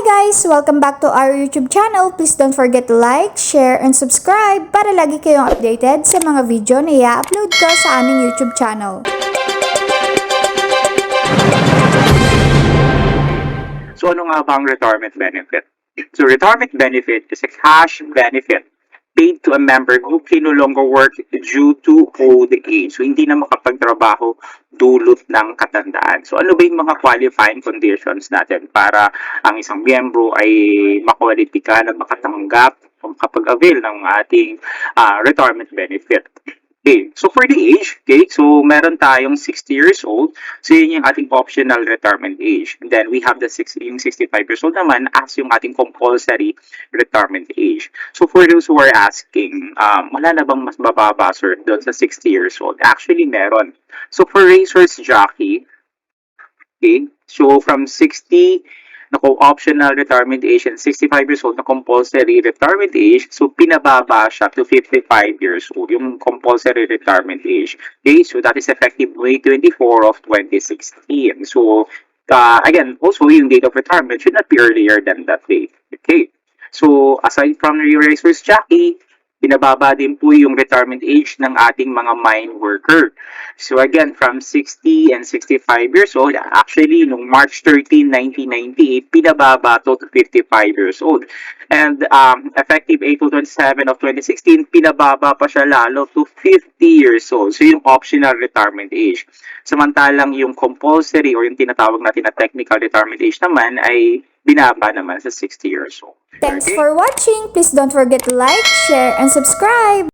guys! Welcome back to our YouTube channel. Please don't forget to like, share, and subscribe para lagi kayong updated sa mga video na i-upload ko sa aming YouTube channel. So ano nga ba ang retirement benefit? So retirement benefit is a cash benefit paid to a member who can no longer work due to old age. So hindi na makapagtrabaho dulot ng katandaan. So ano ba yung mga qualifying conditions natin para ang isang miyembro ay makwalipika na makatanggap o makapag-avail ng ating ah, retirement benefit? Okay, so for the age, okay, so meron tayong 60 years old, so yun yung ating optional retirement age. And then we have the 60, yung 65 years old naman as yung ating compulsory retirement age. So for those who are asking, um, wala na bang mas mababa sir doon sa 60 years old? Actually, meron. So for racers jockey, okay, so from 60 na optional retirement age and 65 years old na compulsory retirement age, so pinababa siya to 55 years old, yung compulsory retirement age. Okay, so that is effective May 24 of 2016. So, uh, again, also yung date of retirement should not be earlier than that date. Okay, so aside from the racers jockey, pinababa din po yung retirement age ng ating mga mine worker. So again, from 60 and 65 years old, actually, nung March 13, 1998, pinababa to 55 years old. And um, effective April 27 of 2016, pinababa pa siya lalo to 50 years old. So yung optional retirement age. Samantalang yung compulsory or yung tinatawag natin na technical retirement age naman ay binaba naman sa 60 years old. Thanks Okay? for watching! Please don't forget to like, share, and subscribe!